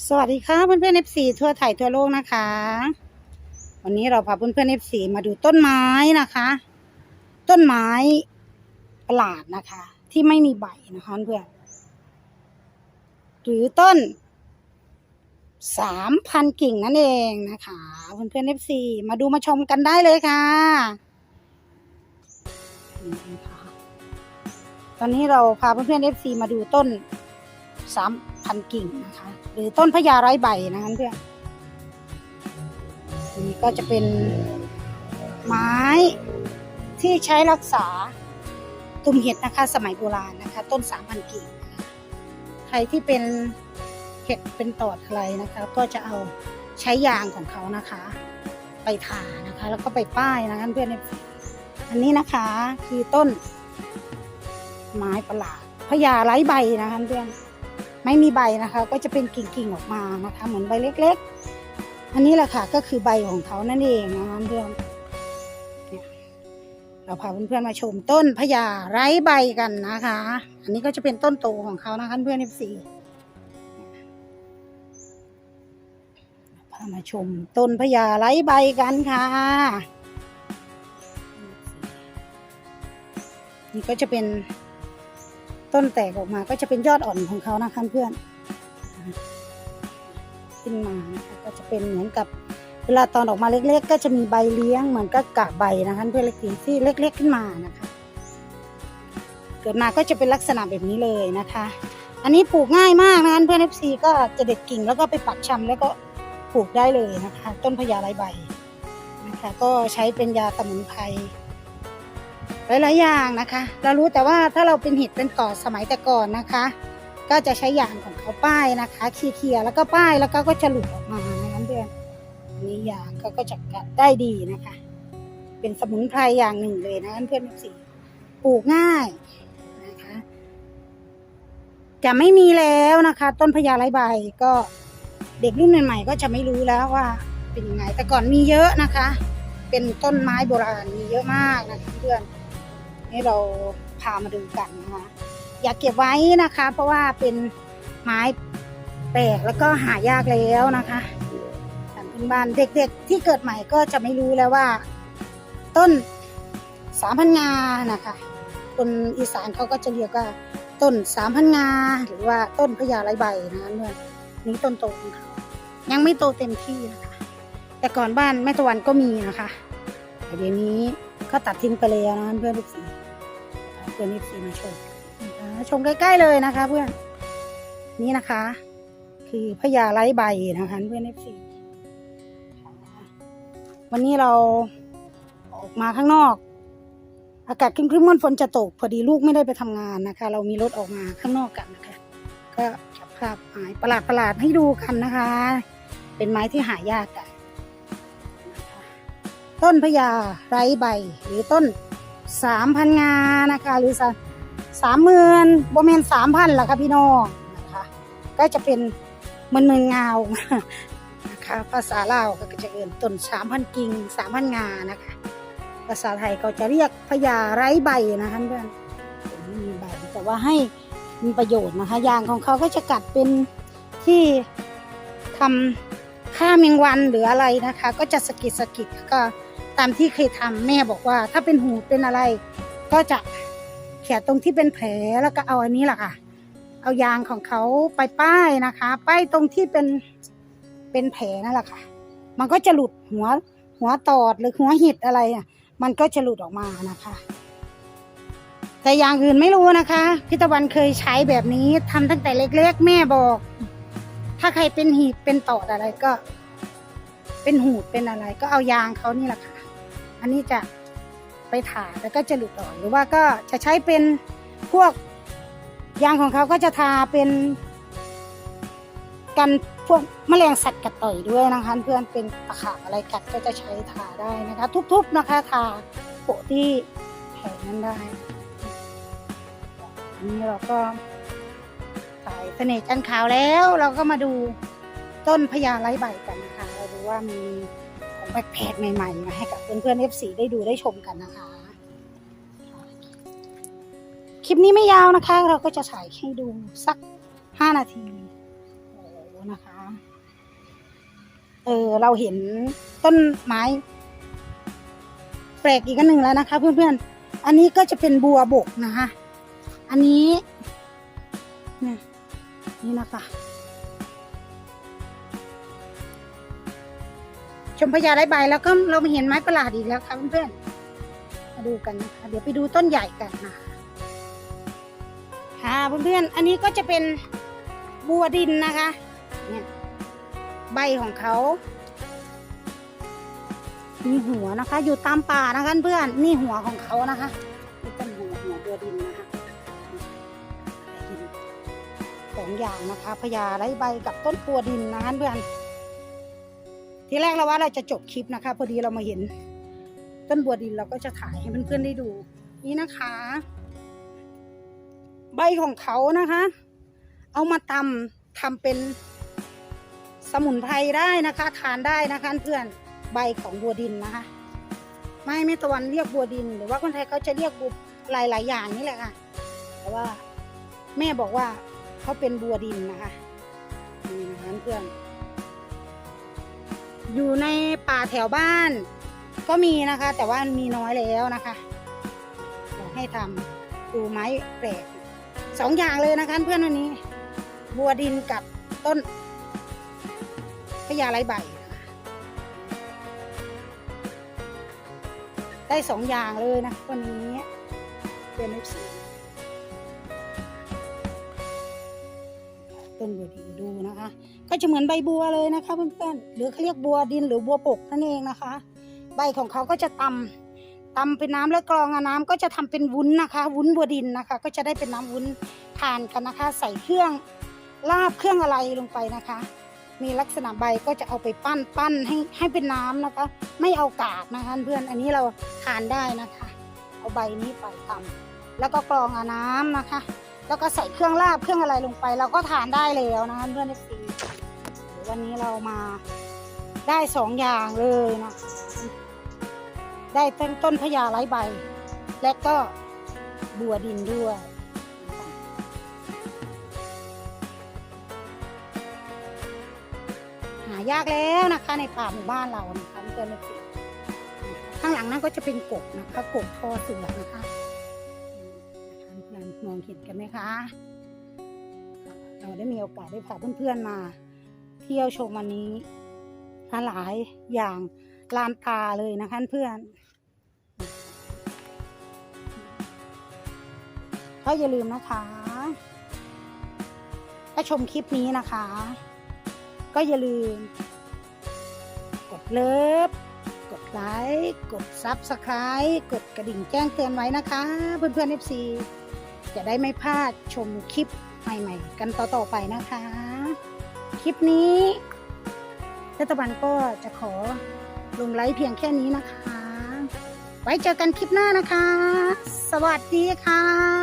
สวัสดีค่ะเพื่อนเพื่อนเอฟซีทั่วไทยทั่วโลกนะคะ วันนี้เราพาเพื่อนเพื่อนเอฟซีมาดูต้นไม้นะคะ ต้นไม้ประหลาดนะคะ ที่ไม่มีใบนะคะเพื่อนหรือต้นสามพันกิ่งนั่นเองนะคะเพื่อนเพื่อนเอฟซีมาดูมาชมกันได้เลยค่ะนี่ค่ะตอนนี้เราพาเพื่อนเพื่อนเอฟซีมาดูต้นสาม พันกิ่งนะคะ หรือต้นพญาไร้ใบนะคะเพื่อนนี่ก็จะเป็นไม้ที่ใช้รักษาตุ่มเห็ดนะคะ สมัยโบราณนะคะ ต้นสามพันกิ่งใครที่เป็นเห็ดเป็นตอดอะไรนะคะ ก็จะเอาใช้ยางของเขานะคะ ไปทานะคะ แล้วก็ไปป้ายนะคะเพื่อนอันนี้นะคะคือต้นไม้ประหลาดพญาไร้ใบนะคะเพื่อน ไม่มีใบนะคะ ก็จะเป็นกิ่งๆออกมานะคะเหมือนใบเล็ก ๆ อันนี้แหละค่ะก็คือใบของเขานั่นเองนะคะเพื่อนเนี่ยเราพาเพื่อนๆมาชมต้นพญาไร้ใบกันนะคะ อันนี้ก็จะเป็นต้นโตของเขานะคะเพื่อนเอฟซีพามาชมต้นพญาไร้ใบกันค่ะ นี่ก็จะเป็น ต้นแตกออกมาก็จะเป็นยอดอ่อนของเขานะคะเพื่อนขึ้นมานะคะก็จะเป็นเหมือนกับเวลาตอนออกมาเล็ก ๆ ก็จะมีใบเลี้ยงเหมือนกับกาบใบนะคะเพื่อนเล็กๆที่เล็ก ๆ ขึ้นมานะคะเกิดมาก็จะเป็นลักษณะแบบนี้เลยนะคะ อันนี้ปลูกง่ายมากนะคะเพื่อนเอฟซีก็จะเด็ดกิ่งแล้วก็ไปปักชำแล้วก็ปลูกได้เลยนะคะ ต้นพญาไรใบนะคะ ก็ใช้เป็นยาสมุนไพร หลายๆอย่างนะคะ เรารู้แต่ว่าถ้าเราเป็นหิดเป็นต่อสมัยแต่ก่อนนะคะ ก็จะใช้ยางของเขาป้ายนะคะเคลียร์แล้วก็ป้ายแล้วก็ก็จะหลุดออกมานะคะเพื่อนนนี้ยางก็ก็จะกัดได้ดีนะคะ เป็นสมุนไพรอย่างหนึ่งเลยนะเพื่อนๆสีปลูกง่ายนะคะ จะไม่มีแล้วนะคะ ต้นพญาไรใบก็เด็กรุ่นใหม่ๆก็จะไม่รู้แล้วว่าเป็นยังไงแต่ก่อนมีเยอะนะคะ เป็นต้นไม้โบราณมีเยอะมากนะคะเพื่อนให้เราพามาดูกันนะคะอยากเก็บไว้นะคะ เพราะว่าเป็นไม้แปลกแล้วก็หายากแล้วนะคะตามพื้นบ้านเด็กๆที่เกิดใหม่ก็จะไม่รู้แล้วว่า ต้นสามพันงานะคะคนอีสานเขาก็จะเรียกว่าต้นสามพันงาหรือว่าต้นพญาไรใบนะเพื่อนนี่ต้นโตของเขายังไม่โตเต็มที่นะคะ แต่ก่อนบ้านแม่ตะวันก็มีนะคะแต่เดี๋ยวนี้ก็ตัดทิ้งไปแล้วนะเพื่อนลูกสีเพื่อนลูกสีมาชมนะคะชมใกล้ ๆ เลยนะคะ เพื่อนนี่นะคะ คือพญาไร้ใบนะคะเพื่อนเอฟซีวันนี้เราออกมาข้างนอก อากาศครึ้มๆมันฝนจะตก พอดีลูกไม่ได้ไปทำงานนะคะ เรามีรถออกมาข้างนอกกันนะคะ ก็จับภาพไม้ประหลาดๆให้ดูกันนะคะ เป็นไม้ที่หายากกัน ต้นพญาไร้ใบ หรือต้นสามพันงานะคะ หรือสามหมื่นโบเมนสามพันละค่ะพี่น้องนะคะก็จะเป็นมันมืนเงานะคะภาษาลาวก็จะเอื่นต้นสามพันกิ่งสามพันงานะคะ ภาษาไทยก็จะเรียกพญาไร้ใบนะคะเพื่อนมีใบแต่ว่าให้มีประโยชน์นะคะยางของเขาก็จะกัดเป็นที่ทำฆ่าแมงวันหรืออะไรนะคะ ก็จะสกิดสกิดก็ ตามที่เคยทำแม่บอกว่า ถ้าเป็นหูเป็นอะไร ก็จะแขะตรงที่เป็นแผลแล้วก็เอาอันนี้แหละค่ะ เอายางของเขาไปป้ายนะคะป้ายตรงที่เป็นเป็นแผลนั่นแหละค่ะ มันก็จะหลุดหัวหัวตอดหรือหัวหิดอะไรอะมันก็จะหลุดออกมานะคะ แต่อย่างอื่นไม่รู้นะคะพิตะวันเคยใช้แบบนี้ทำตั้งแต่เล็กๆ แม่บอก ถ้าใครเป็นหีบเป็นตอดอะไรก็ เป็นหูดเป็นอะไร ก็เอายางเขานี่แหละค่ะ อันนี้จะไปถาแล้วก็จะหลุดออกหรือว่าก็จะใช้เป็นพวกยางของเขาก็จะทาเป็น กันพวกแมลงสัตว์กัดต่อยด้วยนะคะเพื่อนเป็นตะขาบอะไรกัดก็จะใช้ทาได้นะคะ ทุบๆนะคะทาโปะที่แผลนั้นได้อันนี้เราก็ถ่ายเสน่ห์จันขาวแล้ว เราก็มาดูต้นพญาไร้ใบกันนะคะ เราดูว่ามี แปลกๆใหม่ๆมาให้กับเพื่อนๆ F4 ได้ดูได้ชมกันนะคะ คลิปนี้ไม่ยาวนะคะ เราก็จะถ่ายให้ดูสักห้านาทีโอ้นะคะ เออเราเห็นต้นไม้ แปลกอีกอันหนึ่งแล้วนะคะ เพื่อนๆ อันนี้ก็จะเป็นบัวบกนะคะ อันนี้นี่นี่นะคะ ชมพญาไรใบแล้วก็เรามาเห็นไม้ประหลาดอีกแล้วค่ะเพื่อนๆ มาดูกันนะคะเดี๋ยวไปดูต้นใหญ่กันนะคะค่ะเพื่อนๆ อันนี้ก็จะเป็นบัวดินนะคะเนี่ยใบของเขา มีหัวนะคะ อยู่ตามป่านะคะเพื่อนนี่หัวของเขานะคะนี่เป็นหัวหัวบัวดินนะคะสองอย่างนะคะพญาไรใบกับต้นบัวดินนะคะเพื่อน ทีแรกเราว่าเราจะจบคลิปนะคะ พอดีเรามาเห็น ต้นบัวดินเราก็จะถ่ายให้เพื่อนๆได้ดู นี่นะคะ ใบของเขานะคะ เอามาตำทำเป็นสมุนไพรได้นะคะทานได้นะคะเพื่อนใบของบัวดินนะคะ ไม่ไม่ตะวันเรียกบัวดิน หรือว่าคนไทยเขาจะเรียกบัวหลาย ๆ อย่างนี่แหละค่ะ แต่ว่าแม่บอกว่าเขาเป็นบัวดินนะคะนี่นะคะเพื่อน อยู่ในป่าแถวบ้าน ก็มีนะคะ แต่ว่ามีน้อยแล้วนะคะอยากให้ทำดูไม้แปลกสองอย่างเลยนะคะเพื่อนวันนี้ บัวดินกับต้นพญาไรใบได้สองอย่างเลยนะวันนี้เป็นเอฟซี ต้นบัวดินดูนะคะ ก็จะเหมือนใบบัวเลยนะคะเพื่อนๆหรือเขาเรียกบัวดินหรือบัวปกนั่นเองนะคะ ใบของเขาก็จะตำตำเป็นน้ำแล้วกรองอน้ำก็จะทำเป็นวุ้นนะคะ วุ้นบัวดินนะคะ ก็จะได้เป็นน้ำวุ้นทานกันนะคะ ใส่เครื่องลาบเครื่องอะไรลงไปนะคะ มีลักษณะใบก็จะเอาไปปั้นปั้นให้ให้เป็นน้ำนะคะ ไม่เอากากนะคะเพื่อนอันนี้เราทานได้นะคะ เอาใบนี้ไปตำแล้วก็กรองอน้ำนะคะ แล้วก็ใส่เครื่องลาบเครื่องอะไรลงไป เราก็ทานได้แล้วนะคะเพื่อนในฟีวันนี้เรามาได้สองอย่างเลยนะได้ต้นต้นพญาไร้ใบ และก็บัวดินด้วยหายากแล้วนะคะในป่าหมู่บ้านเรานะคะเพื่อนในฟีข้างหลังนั้นก็จะเป็นกบนะคะกบทอเสือนะคะ เห็นกันไหมคะ เราได้มีโอกาสได้พาเพื่อนๆมาเที่ยวชมวันนี้หลายอย่างลานตาเลยนะคะเพื่อนก็อย่าลืมนะคะถ้าชมคลิปนี้นะคะ ก็อย่าลืม กดเลิฟกดไลค์ กดซับสไคร b ์กดกระดิ่งแจ้งเตือนไว้นะคะ เพื่อนๆ FC จะได้ไม่พลาดชมคลิปใหม่ๆ กันต่อๆไปนะคะ คลิปนี้รัฐบาลก็จะขอลงไลฟ์เพียงแค่นี้นะคะ ไว้เจอกันคลิปหน้านะคะ สวัสดีค่ะ